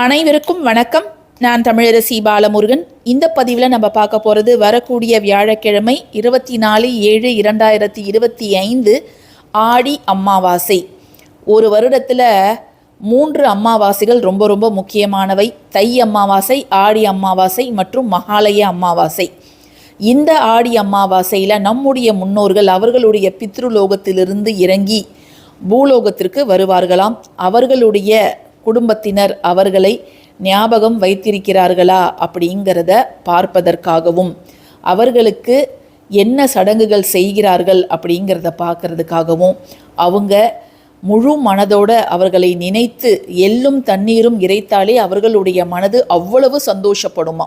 அனைவருக்கும் வணக்கம். நான் தமிழரசி பாலமுருகன். இந்த பதிவில் நம்ம பார்க்க போகிறது வரக்கூடிய வியாழக்கிழமை இருபத்தி நாலு ஏழு இரண்டாயிரத்தி இருபத்தி ஐந்து ஆடி அமாவாசை. ஒரு வருடத்தில் மூன்று அமாவாசைகள் ரொம்ப ரொம்ப முக்கியமானவை. தை அமாவாசை ஆடி அமாவாசை மற்றும் மகாலய அமாவாசை. இந்த ஆடி அமாவாசையில் நம்முடைய முன்னோர்கள் அவர்களுடைய பித்ருலோகத்திலிருந்து இறங்கி பூலோகத்திற்கு வருவார்களாம். அவர்களுடைய குடும்பத்தினர் அவர்களை ஞாபகம் வைத்திருக்கிறார்களா அப்படிங்கிறத பார்ப்பதற்காகவும் அவர்களுக்கு என்ன சடங்குகள் செய்கிறார்கள் அப்படிங்கிறத பார்க்கறதுக்காகவும் அவங்க முழு மனதோட அவர்களை நினைத்து எள்ளும் தண்ணீரும் இறைத்தாலே அவர்களுடைய மனது அவ்வளவு சந்தோஷப்படுமா?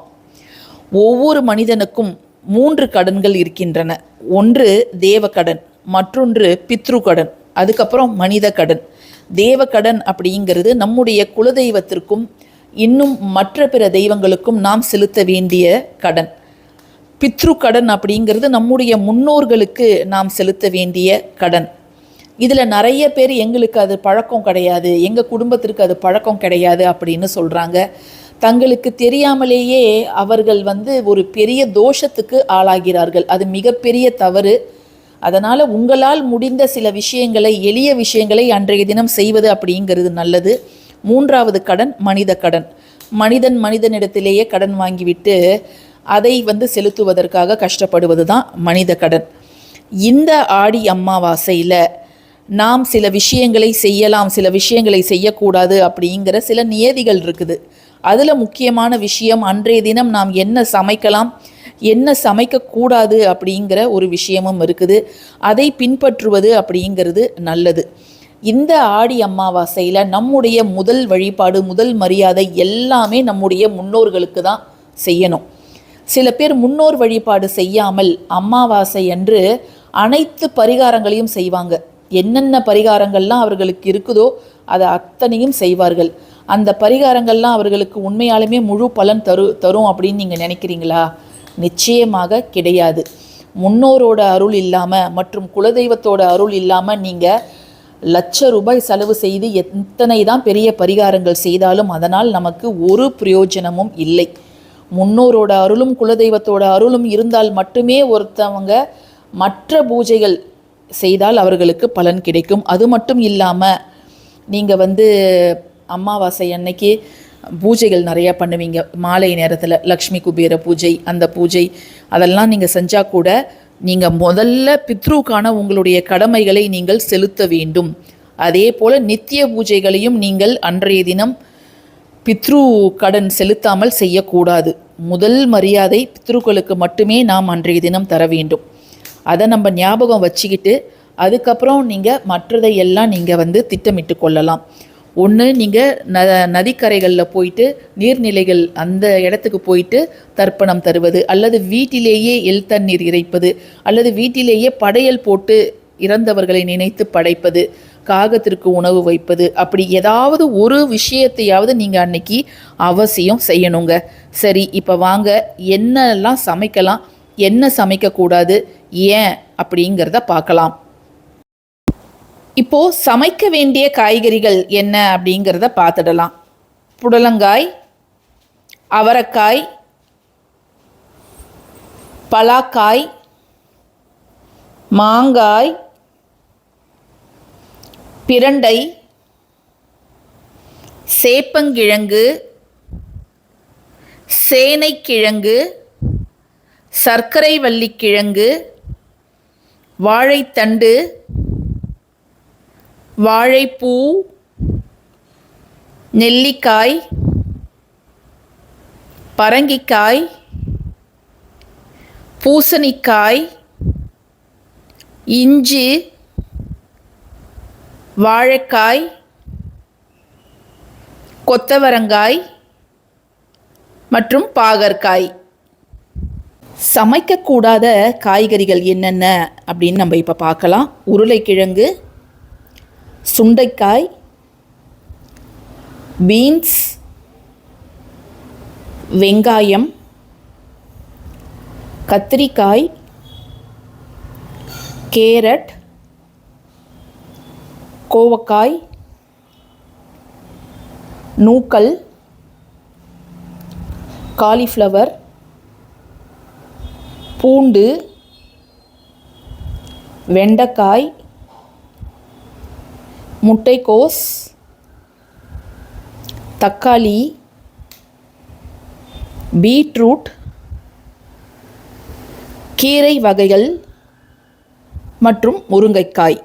ஒவ்வொரு மனிதனுக்கும் மூன்று கடன்கள் இருக்கின்றன. ஒன்று தேவ கடன் மற்றொன்று பித்ரு கடன் அதுக்கப்புறம் மனித கடன். தேவக்கடன் அப்படிங்கிறது நம்முடைய குலதெய்வத்திற்கும் இன்னும் மற்ற பிற தெய்வங்களுக்கும் நாம் செலுத்த வேண்டிய கடன். பித்ரு கடன் அப்படிங்கிறது நம்முடைய முன்னோர்களுக்கு நாம் செலுத்த வேண்டிய கடன். இதில் நிறைய பேர் எங்களுக்கு அது பழக்கம் கிடையாது எங்கள் குடும்பத்திற்கு அது பழக்கம் கிடையாது அப்படின்னு சொல்கிறாங்க தங்களுக்கு தெரியாமலேயே அவர்கள் வந்து ஒரு பெரிய தோஷத்துக்கு ஆளாகிறார்கள். அது மிகப்பெரிய தவறு. அதனால் உங்களால் முடிந்த சில விஷயங்களை எளிய விஷயங்களை அன்றைய தினம் செய்வது அப்படிங்கிறது நல்லது. மூன்றாவது கடன் மனித கடன். மனிதன் மனிதனிடத்திலேயே கடன் வாங்கிவிட்டு அதை வந்து செலுத்துவதற்காக கஷ்டப்படுவது தான் மனித கடன். இந்த ஆடி அம்மாவாசையில் நாம் சில விஷயங்களை செய்யலாம் சில விஷயங்களை செய்யக்கூடாது அப்படிங்கிற சில நியதிகள் இருக்குது. அதில் முக்கியமான விஷயம் அன்றைய தினம் நாம் என்ன சமைக்கலாம் என்ன சமைக்கக்கூடாது அப்படிங்கிற ஒரு விஷயமும் இருக்குது. அதை பின்பற்றுவது அப்படிங்கிறது நல்லது. இந்த ஆடி அமாவாசையில் நம்முடைய முதல் வழிபாடு முதல் மரியாதை எல்லாமே நம்முடைய முன்னோர்களுக்கு தான் செய்யணும். சில பேர் முன்னோர் வழிபாடு செய்யாமல் அமாவாசை அன்று அனைத்து பரிகாரங்களையும் செய்வாங்க. என்னென்ன பரிகாரங்கள்லாம் அவர்களுக்கு இருக்குதோ அதை அத்தனையும் செய்வார்கள். அந்த பரிகாரங்கள்லாம் அவர்களுக்கு உண்மையாலுமே முழு பலன் தரு தரும் அப்படின்னு நீங்கள் நினைக்கிறீங்களா? நிச்சயமாக கிடையாது. முன்னோரோட அருள் இல்லாமல் மற்றும் குலதெய்வத்தோட அருள் இல்லாமல் நீங்கள் லட்ச ரூபாய் செலவு செய்து எத்தனை தான் பெரிய பரிகாரங்கள் செய்தாலும் அதனால் நமக்கு ஒரு பிரயோஜனமும் இல்லை. முன்னோரோட அருளும் குலதெய்வத்தோட அருளும் இருந்தால் மட்டுமே ஒருத்தவங்க மற்ற பூஜைகள் செய்தால் அவர்களுக்கு பலன் கிடைக்கும். அது மட்டும் இல்லாமல் நீங்கள் வந்து அமாவாசை அன்னைக்கு பூஜைகள் நிறையா பண்ணுவீங்க. மாலை நேரத்தில் லக்ஷ்மி குபேர பூஜை அந்த பூஜை அதெல்லாம் நீங்கள் செஞ்சால் கூட நீங்கள் முதல்ல பித்ருக்கான உங்களுடைய கடமைகளை நீங்கள் செலுத்த வேண்டும். அதே போல் நித்திய பூஜைகளையும் நீங்கள் அன்றைய தினம் பித்ரு கடன் செலுத்தாமல் செய்யக்கூடாது. முதல் மரியாதை பித்ருக்களுக்கு மட்டுமே நாம் அன்றைய தினம் தர வேண்டும். அதை நம்ம ஞாபகம் வச்சுக்கிட்டு அதுக்கப்புறம் நீங்கள் மற்றதை எல்லாம் நீங்கள் வந்து திட்டமிட்டு கொள்ளலாம். ஒன்று நீங்கள் ந நதிக்கரைகளில் போயிட்டு நீர்நிலைகள் அந்த இடத்துக்கு போயிட்டு தர்ப்பணம் தருவது அல்லது வீட்டிலேயே எல் தண்ணீர் இறைப்பது அல்லது வீட்டிலேயே படையல் போட்டு இறந்தவர்களை நினைத்து படைப்பது காகத்திற்கு உணவு வைப்பது அப்படி ஏதாவது ஒரு விஷயத்தையாவது நீங்கள் அன்னைக்கு அவசியம் செய்யணுங்க. சரி இப்போ வாங்க என்னெல்லாம் சமைக்கலாம் என்ன சமைக்கக்கூடாது ஏன் அப்படிங்கிறத பார்க்கலாம். இப்போ சமைக்க வேண்டிய காய்கறிகள் என்ன அப்படிங்கிறத பார்த்துடலாம். புடலங்காய் அவரைக்காய் பலாக்காய் மாங்காய் பிரண்டை சேப்பங்கிழங்கு சேனைக்கிழங்கு சர்க்கரை வள்ளிக்கிழங்கு வாழைத்தண்டு வாழைப்பூ நெல்லிக்காய் பரங்கிக்காய் பூசணிக்காய் இஞ்சி வாழைக்காய் கொத்தவரங்காய் மற்றும் பாகற்காய். சமைக்கக்கூடாத காய்கறிகள் என்னென்ன அப்படின்னு நம்ம இப்போ பார்க்கலாம். உருளைக்கிழங்கு சுண்டைக்காய் பீன்ஸ் வெங்காயம் கத்திரிக்காய் கேரட் கோவக்காய் நூக்கல் காலிஃப்ளவர் பூண்டு வெண்டைக்காய் முட்டைக்கோஸ் தக்காளி பீட்ரூட் கீரை வகைகள் மற்றும் முருங்கைக்காய்.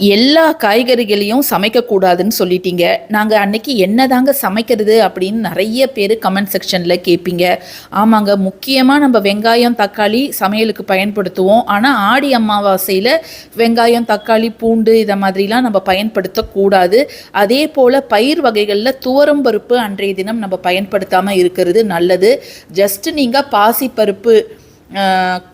எல்லா காய்கறிகளையும் சமைக்கக்கூடாதுன்னு சொல்லிட்டீங்க. நாங்கள் அன்னைக்கு என்ன தாங்க சமைக்கிறது அப்படின்னு நிறைய பேர் கமெண்ட் செக்ஷனில் கேட்பீங்க ஆமாங்க முக்கியமாக நம்ம வெங்காயம் தக்காளி சமையலுக்கு பயன்படுத்துவோம். ஆனால் ஆடி அமாவாசையில் வெங்காயம் தக்காளி பூண்டு இதை மாதிரிலாம் நம்ம பயன்படுத்தக்கூடாது. அதே போல் பயிர் வகைகளில் துவரம் பருப்பு அன்றைய தினம் நம்ம பயன்படுத்தாமல் இருக்கிறது நல்லது. ஜஸ்ட்டு நீங்கள் பாசிப்பருப்பு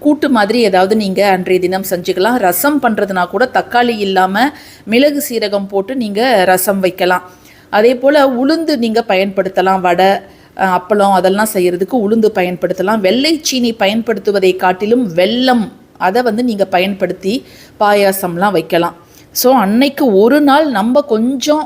கூட்டு மாதிரி ஏதாவது நீங்கள் அன்றைய தினம் செஞ்சுக்கலாம். ரசம் பண்ணுறதுனா கூட தக்காளி இல்லாமல் மிளகு சீரகம் போட்டு நீங்கள் ரசம் வைக்கலாம். அதே போல் உளுந்து நீங்கள் பயன்படுத்தலாம். வடை அப்பளம் அதெல்லாம் செய்கிறதுக்கு உளுந்து பயன்படுத்தலாம். வெள்ளை சீனி பயன்படுத்துவதை காட்டிலும் வெல்லம் அதை வந்து நீங்கள் பயன்படுத்தி பாயாசம்லாம் வைக்கலாம். ஸோ அன்னைக்கு ஒரு நாள் நம்ம கொஞ்சம்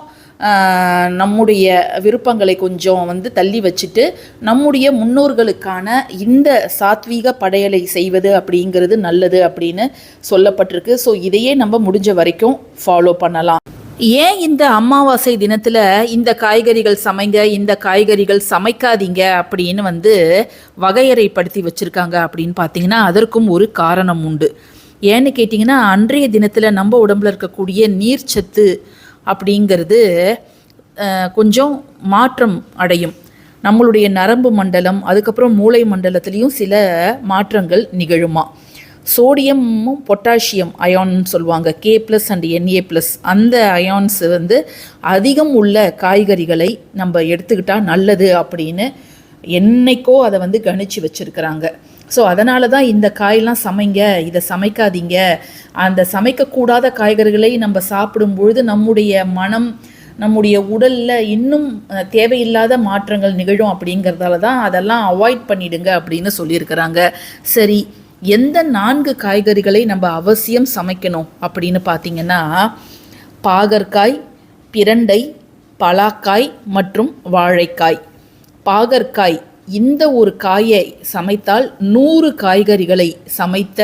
நம்முடைய விருப்பங்களை கொஞ்சம் வந்து தள்ளி வச்சுட்டு நம்முடைய முன்னோர்களுக்கான இந்த சாத்வீக படையலை செய்வது அப்படிங்கிறது நல்லது அப்படின்னு சொல்லப்பட்டிருக்கு. ஸோ இதையே நம்ம முடிஞ்ச வரைக்கும் ஃபாலோ பண்ணலாம். ஏன் இந்த அமாவாசை தினத்தில் இந்த காய்கறிகள் சமைங்க இந்த காய்கறிகள் சமைக்காதீங்க அப்படின்னு வந்து வகையறைப்படுத்தி வச்சுருக்காங்க அப்படின்னு பார்த்தீங்கன்னா அதற்கும் ஒரு காரணம் உண்டு. ஏன்னு கேட்டிங்கன்னா அன்றைய தினத்தில் நம்ம உடம்புல இருக்கக்கூடிய நீர்ச்சத்து அப்படிங்கிறது கொஞ்சம் மாற்றம் அடையும். நம்மளுடைய நரம்பு மண்டலம் அதுக்கப்புறம் மூளை மண்டலத்துலேயும் சில மாற்றங்கள் நிகழுமா? சோடியமும் பொட்டாசியம் அயான்னு சொல்லுவாங்க. K plus and N A plus அந்த அயான்ஸ் வந்து அதிகம் உள்ள காய்கறிகளை நம்ம எடுத்துக்கிட்டால் நல்லது அப்படின்னு என்னைக்கோ அதை வந்து கணிச்சு வச்சுருக்கிறாங்க. ஸோ அதனால தான் இந்த காயெல்லாம் சமைங்க இதை சமைக்காதீங்க. அந்த சமைக்கக்கூடாத காய்கறிகளை நம்ம சாப்பிடும் பொழுது நம்முடைய மனம் நம்முடைய உடலில் இன்னும் தேவையில்லாத மாற்றங்கள் நிகழும் அப்படிங்கிறதால தான் அதெல்லாம் அவாய்ட் பண்ணிடுங்க அப்படின்னு சொல்லியிருக்கிறாங்க. சரி எந்த நான்கு காய்கறிகளை நம்ம அவசியம் சமைக்கணும் அப்படின்னு பார்த்தீங்கன்னா பாகற்காய் பிரண்டை பலாக்காய் மற்றும் வாழைக்காய். பாகற்காய் இந்த ஒரு காயை சமைத்தால் நூறு காய்கறிகளை சமைத்த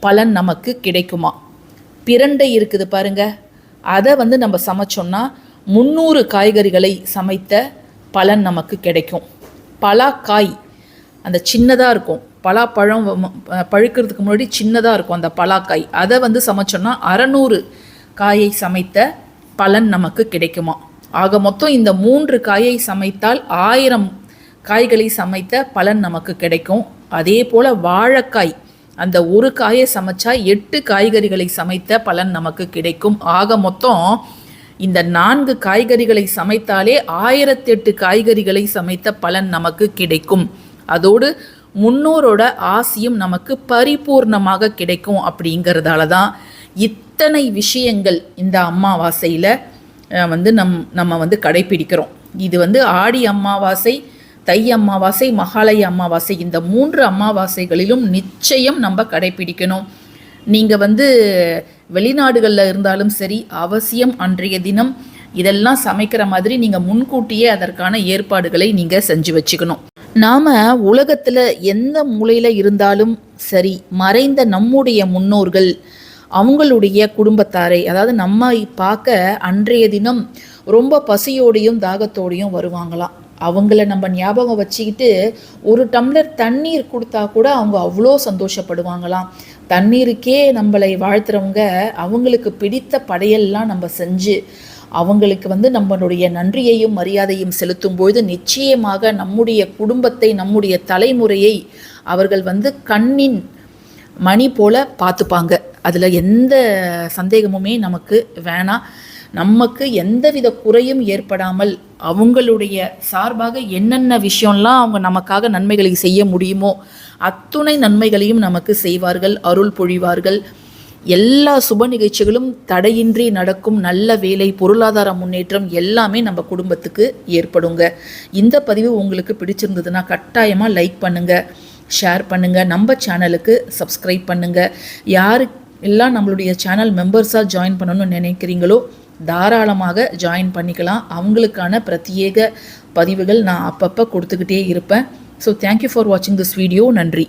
பலன் நமக்கு கிடைக்குமா? பிரண்டை இருக்குது பாருங்க. அதை வந்து நம்ம சமைச்சோம்னா முந்நூறு காய்கறிகளை சமைத்த பலன் நமக்கு கிடைக்கும். பலாக்காய் அந்த சின்னதாக இருக்கும். பலாப்பழம் பழுக்கிறதுக்கு முன்னாடி சின்னதாக இருக்கும் அந்த பலாக்காய். அதை வந்து சமைச்சோன்னா அறநூறு காயை சமைத்த பலன் நமக்கு கிடைக்குமா? ஆக மொத்தம் இந்த மூன்று காயை சமைத்தால் ஆயிரம் காய்களை சமைத்த பலன் நமக்கு கிடைக்கும். அதே போல் வாழைக்காய் அந்த ஒரு காயை சமைச்சா எட்டு காய்கறிகளை சமைத்த பலன் நமக்கு கிடைக்கும். ஆக மொத்தம் இந்த நான்கு காய்கறிகளை சமைத்தாலே ஆயிரத்தெட்டு காய்கறிகளை சமைத்த பலன் நமக்கு கிடைக்கும். அதோடு முன்னோரோட ஆசியும் நமக்கு பரிபூர்ணமாக கிடைக்கும் அப்படிங்கிறதால தான் இத்தனை விஷயங்கள் இந்த அமாவாசையில் வந்து நம் நம்ம வந்து கடைப்பிடிக்கிறோம் இது வந்து ஆடி அமாவாசை தை அமாவாசை மகாலய அமாவாசை இந்த மூன்று அமாவாசைகளிலும் நிச்சயம் நம்ம கடைப்பிடிக்கணும். நீங்கள் வந்து வெளிநாடுகளில் இருந்தாலும் சரி அவசியம் அன்றைய தினம் இதெல்லாம் சமைக்கிற மாதிரி நீங்கள் முன்கூட்டியே அதற்கான ஏற்பாடுகளை நீங்கள் செஞ்சு வச்சுக்கணும். நாம் உலகத்தில் எந்த மூலையில் இருந்தாலும் சரி மறைந்த நம்முடைய முன்னோர்கள் அவங்களுடைய குடும்பத்தாரை அதாவது நம்ம பார்க்க அன்றைய தினம் ரொம்ப பசியோடையும் தாகத்தோடையும் வருவாங்களாம். அவங்கள நம்ம ஞாபகம் வச்சுக்கிட்டு ஒரு டம்ளர் தண்ணீர் கொடுத்தா கூட அவங்க அவ்வளோ சந்தோஷப்படுவாங்களாம். தண்ணீருக்கே நம்மளை வாழ்த்துறவங்க அவங்களுக்கு பிடித்த படையெல்லாம் நம்ம செஞ்சு அவங்களுக்கு வந்து நம்மளுடைய நன்றியையும் மரியாதையும் செலுத்தும் பொழுது நிச்சயமாக நம்முடைய குடும்பத்தை நம்முடைய தலைமுறையை அவர்கள் வந்து கண்ணின் மணி போல பார்த்துப்பாங்க. அதில் எந்த சந்தேகமுமே நமக்கு வேணாம். நமக்கு எந்தவித குறையும் ஏற்படாமல் அவங்களுடைய சார்பாக என்னென்ன விஷயம்லாம் அவங்க நமக்காக நன்மைகளை செய்ய முடியுமோ அத்துணை நன்மைகளையும் நமக்கு செய்வார்கள் அருள் பொழிவார்கள். எல்லா சுப நிகழ்ச்சிகளும் தடையின்றி நடக்கும் நல்ல வேலை பொருளாதார முன்னேற்றம் எல்லாமே நம்ம குடும்பத்துக்கு ஏற்படுங்க. இந்த பதிவு உங்களுக்கு பிடிச்சிருந்ததுன்னா கட்டாயமாக லைக் பண்ணுங்கள் ஷேர் பண்ணுங்கள் நம்ம சேனலுக்கு சப்ஸ்கிரைப் பண்ணுங்கள் யாரு எல்லாம் நம்மளுடைய சேனல் மெம்பர்ஸாக ஜாயின் பண்ணணும்னு நினைக்கிறீங்களோ தாராளமாக ஜாயின் பண்ணிக்கலாம். அவங்களுக்கான பிரத்யேக பதிவுகள் நான் அப்பப்போ கொடுத்துக்கிட்டே இருப்பேன். ஸோ தேங்க்யூ ஃபார் வாட்சிங் திஸ் வீடியோ நன்றி.